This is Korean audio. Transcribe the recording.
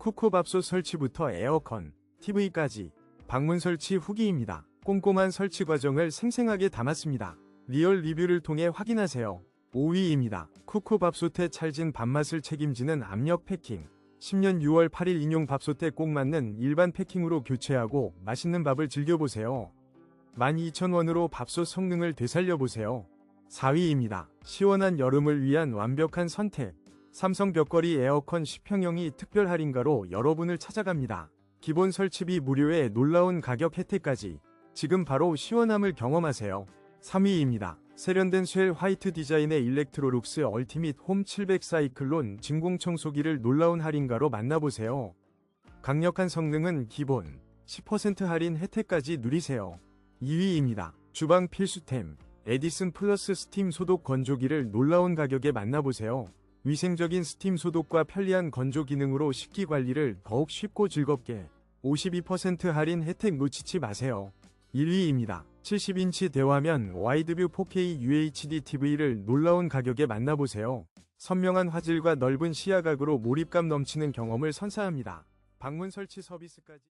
쿠쿠밥솥 설치부터 에어컨, TV까지 방문 설치 후기입니다. 꼼꼼한 설치 과정을 생생하게 담았습니다. 리얼 리뷰를 통해 확인하세요. 5위입니다. 쿠쿠밥솥의 찰진 밥맛을 책임지는 압력 패킹. 10년 6월 8일 인용 밥솥에 꼭 맞는 일반 패킹으로 교체하고 맛있는 밥을 즐겨보세요. 12,000원으로 밥솥 성능을 되살려보세요. 4위입니다. 시원한 여름을 위한 완벽한 선택. 삼성 벽걸이 에어컨 10평형이 특별 할인가로 여러분을 찾아갑니다. 기본 설치비 무료에 놀라운 가격 혜택까지 지금 바로 시원함을 경험하세요. 3위입니다. 세련된 쉘 화이트 디자인의 일렉트로룩스 얼티밋 홈 700 사이클론 진공 청소기를 놀라운 할인가로 만나보세요. 강력한 성능은 기본 10% 할인 혜택까지 누리세요. 2위입니다. 주방 필수템 에디슨 플러스 스팀 소독 건조기를 놀라운 가격에 만나보세요. 위생적인 스팀 소독과 편리한 건조 기능으로 식기 관리를 더욱 쉽고 즐겁게 52% 할인 혜택 놓치지 마세요. 1위입니다. 70인치 대화면 와이드뷰 4K UHD TV를 놀라운 가격에 만나보세요. 선명한 화질과 넓은 시야각으로 몰입감 넘치는 경험을 선사합니다. 방문 설치 서비스까지